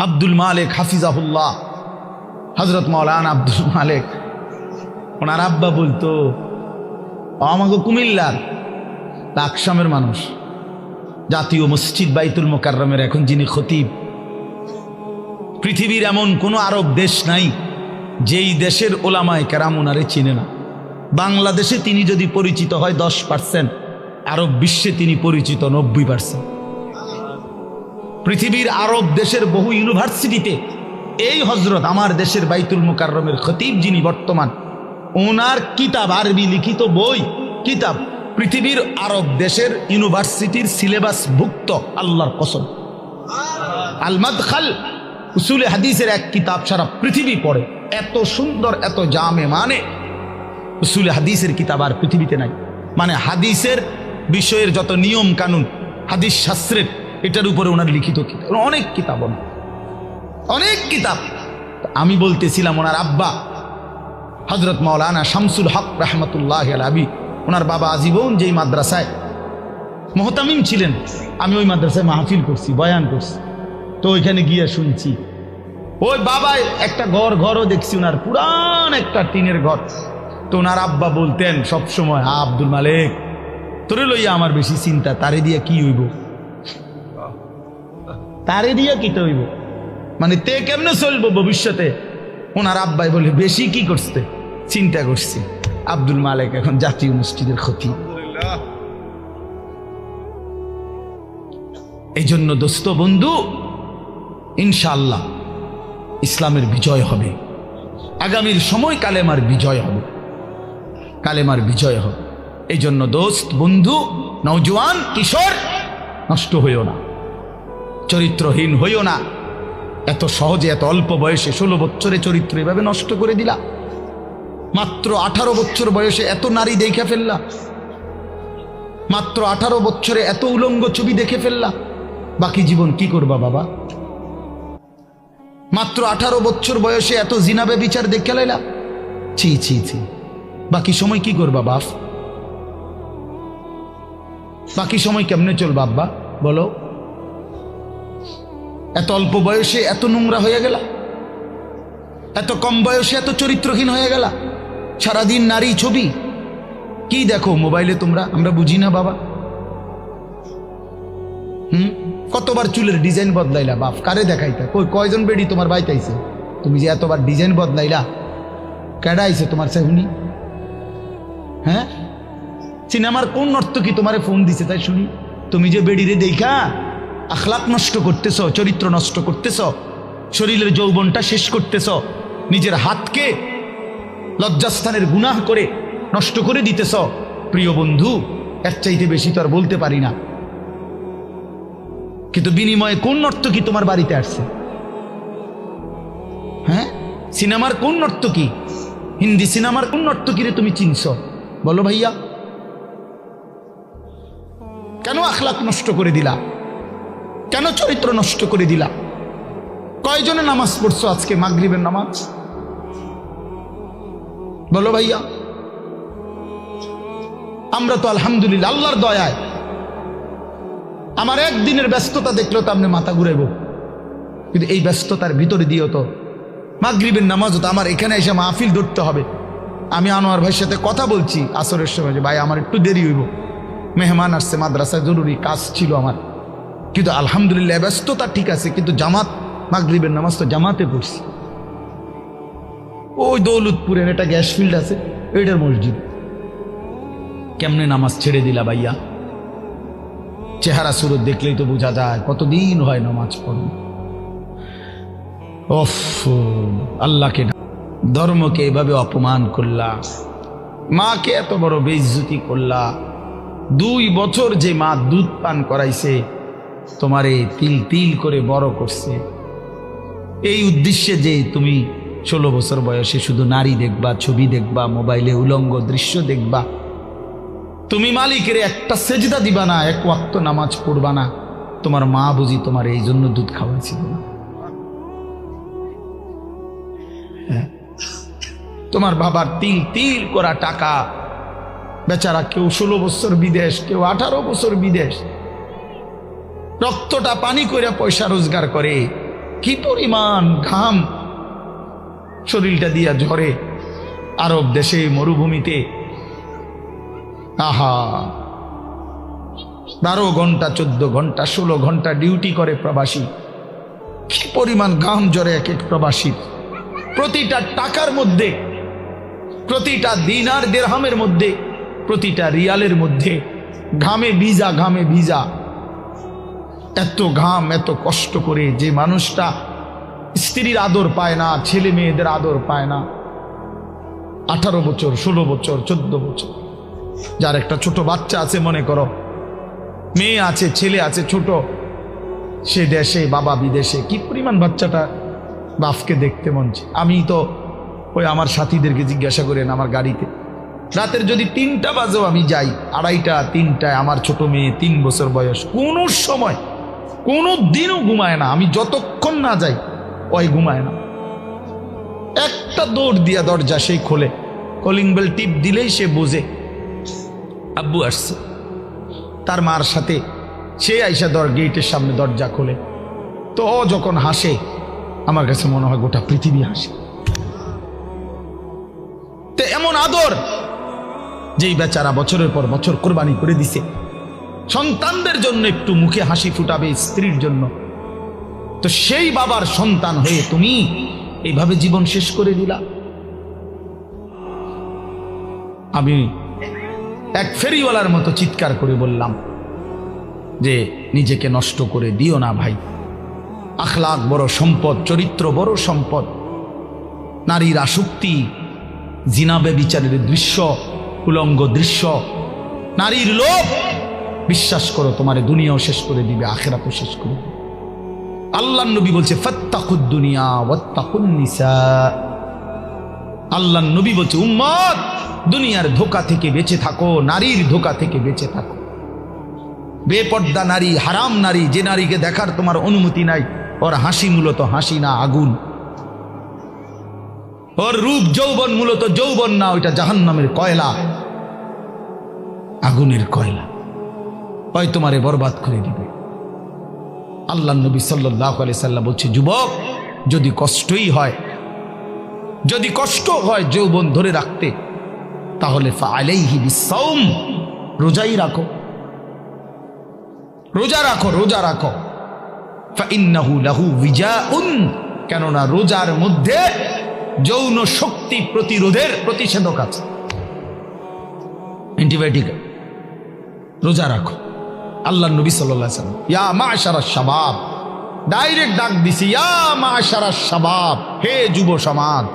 আব্দুল মালেক হাফিজাহুল্লাহ। হজরত মৌলানা আব্দুল মালেক। ওনার আব্বা বলতো আমাকে কুমিল্লার লাকসামের মানুষ। জাতীয় মসজিদ বাইতুল মোকাররমের এখন যিনি খতিব। পৃথিবীর এমন কোনো আরব দেশ নাই, যেই দেশের ওলামায় কেরাম ওনারে চিনে না। বাংলাদেশে তিনি যদি পরিচিত হয় দশ পার্সেন্ট, আরব বিশ্বে তিনি পরিচিত নব্বই পার্সেন্ট। পৃথিবীর আরব দেশের বহু ইউনিভার্সিটিতে এই হজরত আমার দেশের বাইতুল মোকাররমের খতিব যিনি বর্তমান, ওনার কিতাব, আরবি লিখিত বই, কিতাব পৃথিবীর আরব দেশের ইউনিভার্সিটির সিলেবাস ভুক্ত, আল্লাহর কসম। আলমাদ খাল উসুলে হাদিসের এক কিতাব সারা পৃথিবী পড়ে, এত সুন্দর, এত জামে মানে। উসুলে হাদিসের কিতাব আর পৃথিবীতে নাই। মানে হাদিসের বিষয়ের যত নিয়ম কানুন হাদিস শাস্ত্রের এটার উপরে ওনার লিখিত কিতাব অনেক কিতাব অনেক কিতাব। আমি বলতেছিলাম ওনার আব্বা হজরত মৌলানা শামসুল হক রহমতুল্লাহ আবি ওনার বাবা আজীবন যেই মাদ্রাসায় মোহতামিম ছিলেন, আমি ওই মাদ্রাসায় মাহফিল করছি, বয়ান করছি। তো ওইখানে গিয়ে শুনছি, ওই বাবা একটা ঘর ঘরও দেখছি, ওনার পুরান একটা টিনের ঘর। তো ওনার আব্বা বলতেন সবসময় হা আব্দুল মালিক, তোরে লইয়া আমার বেশি চিন্তা, তারে দিয়া কি হইব? তারে দিয়া কি তো হইব মানে তে কেমনে চলবো ভবিষ্যতে? ওনার আব্বাই বলে বেশি কি করছে? চিন্তা করছি। আব্দুল মালিক এখন জাতীয় মসজিদের ক্ষতি এই জন্য দোস্ত বন্ধু ইনশাআল্লাহ ইসলামের বিজয় হবে। আগামীর সময় কালেমার বিজয় হবে। কালেমার বিজয় হবে। এই জন্য দোস্ত বন্ধু নৌজওয়ান কিশোর নষ্ট হইও না। চরিত্রহীন হইও না। এত সহজে, এত অল্প বয়সে ষোলো বছরে চরিত্র এভাবে নষ্ট করে দিলা। মাত্র আঠারো বছর বয়সে এত নারী দেখে ফেললা। মাত্র আঠারো বছরে এত উলঙ্গ ছবি দেখে ফেললা। বাকি জীবন কি করবা বাবা? মাত্র আঠারো বছর বয়সে এত জিনাবে বিচার দেখে লাইলা। ছি ছি ছি। বাকি সময় কি করবা বাপ? বাকি সময় কেমনে চলবা আব্বা? বলো। এত অল্প বয়সে এত নোংরা হয়ে গেল? এত কম বয়সে এত চরিত্রহীন হয়ে গেল? সারাদিন নারী ছবি? কি দেখো মোবাইলে তোমরা? আমরা বুঝি না বাবা। হুম? কতবার চুলের ডিজাইন বদলাইলা বাপ? কারে দেখাইতা? কই, কয়জন বেডি তোমার বাইতে আইছে তুমি যে এতবার ডিজাইন বদলাইলা, কেডা আইছে তোমার সেহুনি হ্যাঁ? সিনেমার কোন নর্তকী তোমারে ফোন দিছে তাই শুনি? তুমি যে বেডিরে দেখা আখলাক নষ্ট করতেছ, চরিত্র নষ্ট করতেছ, শরীরের যৌবনটা শেষ করতেছ, নিজের হাতকে লজ্জাস্থানের গুনাহ করে নষ্ট করে দিতেছ। প্রিয় বন্ধু, এর চাইতে বেশি তো আর বলতে পারি না। কিন্তু বিনিময়ে কোন নর্তকী তোমার বাড়িতে আসছে? হ্যাঁ? সিনেমার কোন নর্তকী হিন্দি সিনেমার কোন নর্তকীরে তুমি চিনছ? বলো ভাইয়া। কেন আখলাক নষ্ট করে দিলা? কেন চরিত্র নষ্ট করে দিলা? কয়জনে নামাজ পড়ছো আজকে মাগরিবের নামাজ? বলো ভাইয়া। আমরা তো আলহামদুলিল্লাহ, আল্লাহর দয়ায়। আমার একদিনের ব্যস্ততা দেখলেও তো আপনি মাথা ঘুরাইব। কিন্তু এই ব্যস্ততার ভিতরে দিয়েও তো মাগরিবের নামাজও তো আমার এখানে এসে মাহফিল ধরতে হবে। আমি আনোয়ার ভাইয়ের সাথে কথা বলছি আসরের সময় যে, ভাই, আমার একটু দেরি হইব। মেহমান আসছে, মাদ্রাসায় জরুরি কাজ ছিল আমার। কিন্তু আলহামদুলিল্লাহ ব্যস্ততা ঠিক আছে, কিন্তু জামাত মাগরিবের নামাজ তো জামাতে পড়ছি। ওই দৌলতপুরের একটা গ্যাস ফিল্ড আছে, ওইটার মসজিদ। কেমনে নামাজ ছেড়ে দিলা ভাইয়া? চেহারা সুরত দেখলেই তো বোঝা যায়, কতদিন হয় নামাজ পড়ো। ওফ, আল্লাহকে ধর্মকে এভাবে অপমান করলা, মাকে এত বড় বেইজ্জতি করলা। দুই বছর যে মা দুধ পান করাইছে তোমারে তিল তিল করে বড় করছে। এই উদ্দেশ্যে যে তুমি ষোলো বছর বয়সে শুধু নারী দেখবা, ছবি দেখবা, মোবাইলে উলঙ্গ দৃশ্য দেখবা, তুমি মালিকের একটা সেজদা দিবা না, এক ওয়াক্ত নামাজ পড়বা না। তোমার মা বুঝি তোমার এই জন্য দুধ খাওয়াইছিল না। হ্যাঁ। তোমার বাবার তিল তিল করা টাকা। বেচারা কেউ ষোলো বছর বিদেশ, কেউ আঠারো বছর বিদেশ। রক্তটা পানি করে পয়সা রোজগার করে। কি পরিমাণ ঘাম। শরীরটা দিয়া ঝরে। আরব দেশে মরুভূমিতে। আহা। বারো ঘণ্টা, চোদ্দ ঘণ্টা, ষোলো ঘণ্টা ডিউটি করে প্রবাসী। কি পরিমাণ ঘাম জ্বরে এক এক প্রবাসীর। প্রতিটা টাকার মধ্যে, প্রতিটা দিনার দেড়হামের মধ্যে, প্রতিটা রিয়ালের মধ্যে, ঘামে ভিজা ঘামে ভিজা। এত ঘাম, এত কষ্ট করে যে মানুষটা স্ত্রীর আদর পায় না, ছেলে মেয়েদের আদর পায় না। আঠারো বছর, ষোলো বছর, চোদ্দ বছর। যার একটা ছোট বাচ্চা আছে, মনে করো, মেয়ে আছে, ছেলে আছে, ছোট, সে দেশে, বাবা বিদেশে, কি পরিমাণ বাচ্চাটা বাপকে দেখতে মন। আমি তো ওই আমার সাথীদেরকে জিজ্ঞাসা করেন আমার গাড়িতে। রাতের যদি তিনটা বাজেও আমি যাই, আড়াইটা, তিনটায়, আমার ছোট মেয়ে তিন বছর বয়স, কোনো সময় কোনো দিনও ঘুমায় না। আমি যতক্ষণ না যাই, ওই ঘুমায় না। একটা দৌড় দিয়া দরজা সেই খোলে। কলিং বেল টিপ দিলেই সে বোঝে, আব্বু আসছে। তার মার সাথে সে আইসা দর গেটের সামনে দরজা খোলে। তো ও যখন হাসে, আমার কাছে মনে হয় গোটা পৃথিবী হাসে। তো এমন আদর যেই বেচারা বছরের পর বছর কোরবানি করে দিছে। সন্তানদের জন্য একটু মুখে হাসি ফুটাবে স্ত্রীর জন্য। তো সেই বাবার সন্তান হয়ে তুমি এইভাবে জীবন শেষ করে দিলা। আমি এক ফেরিওয়ালার মতো চিৎকার করে বললাম যে, নিজেকে নষ্ট করে দিও না ভাই। আখলাক বড় সম্পদ, চরিত্র বড় সম্পদ। নারীর আসক্তি জিনাবে বিচারের দৃশ্য, উলঙ্গ দৃশ্য। নারীর লোভ বিশ্বাস করো, তোমার দুনিয়াও শেষ করে দিবে, আখেরাতও শেষ করে দিবে। আল্লাহ নবী বলছে আল্লাহ নবী বলছে, উম্মত, দুনিয়ার ধোকা থেকে বেঁচে থাকো, নারীর ধোকা থেকে বেঁচে থাকো। বেপর্দা নারী, হারাম নারী, যে নারীকে দেখার তোমার অনুমতি নাই, ওর হাসি মূলত হাসি না, আগুন। ওর রূপ যৌবন মূলত যৌবন না, ওইটা জাহান্নামের কয়লা। আগুনের কয়লা। ওই তোমারে বরবাদ করে দিবে। আল্লাহ নবী সাল্লাহ আলি সাল্লাম বলছে, যুবক, যদি কষ্টই হয়, যদি কষ্ট হয় যৌবন ধরে রাখতে, তাহলে আলাইহি বিসাউম রোজাই রাখো। রোজা রাখো রোজা রাখো। ফাইন্নাহু লাহু বিজাউন কেননা রোজার মধ্যে যৌন শক্তি প্রতিরোধের প্রতিষেধক আছে। অ্যান্টিবায়োটিক রোজা রাখো। আল্লাহ নবী সাল্লাম, ইয়া মা ডাইরেক্ট ডাক দিছি, ইয়া হে যুব সমাজ।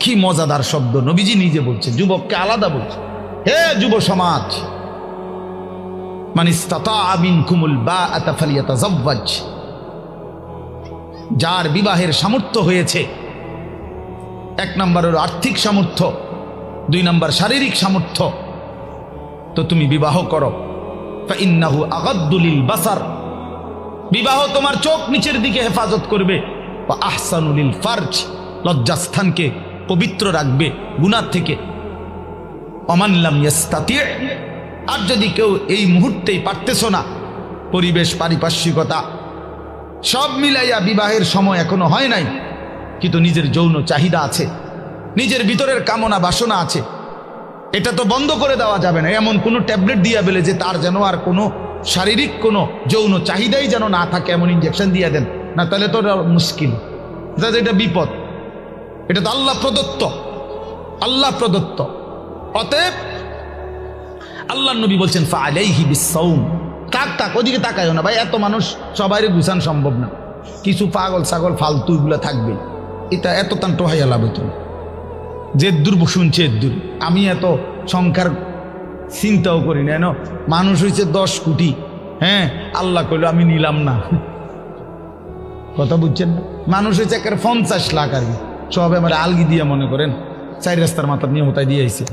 কি মজাদার শব্দ, নবীজি নিজে বলছে যুবককে আলাদা বলছে হে যুব সমাজ মানে যার বিবাহের সামর্থ্য হয়েছে, এক নম্বর হলো আর্থিক সামর্থ্য, দুই নম্বর শারীরিক সামর্থ্য। তো তুমি বিবাহ করো। বাসার। বিবাহ তোমার চোখ নিচের দিকে হেফাজত করবে। বা আহসানুলিল ফার্জ, লজ্জাস্থানকে পবিত্র রাখবে গুনার থেকে। অমানলাম আর যদি কেউ এই মুহূর্তেই পারতেছো না, পরিবেশ পারিপার্শ্বিকতা, সব মিলাইয়া বিবাহের সময় এখনও হয় নাই, কিন্তু নিজের যৌন চাহিদা আছে, নিজের ভিতরের কামনা বাসনা আছে। এটা তো বন্ধ করে দেওয়া যাবে না। এমন কোনো ট্যাবলেট দিয়া বেলে যে তার যেন আর কোনো শারীরিক কোনো যৌন চাহিদাই যেন না থাকে, এমন ইঞ্জেকশন দিয়ে দেন। না, তাহলে তো মুশকিল। এটা বিপদ। এটা তো আল্লাহ প্রদত্ত। আল্লাহ প্রদত্ত। অতএব আল্লাহ নবী বলছেন তাক তাক ওদিকে তাকায় না। ভাই, এত মানুষ সবাই গুছান সম্ভব না। কিছু পাগল ছাগল ফালতু এগুলো থাকবে। এটা এত তান টোহাইয়া লাভ তুমি দূর শুনছে এদ্দুর আমি এত সংখ্যার চিন্তাও করি না, এন। মানুষ হয়েছে দশ কোটি হ্যাঁ? আল্লাহ কইল, আমি নিলাম না। কথা বুঝছেন না? মানুষ হয়েছে একের পঞ্চাশ লাখ আর কি। সব আমার আলগি দিয়ে মনে করেন, চার রাস্তার মাথা নিয়ে হোতায় দিয়ে আইছে।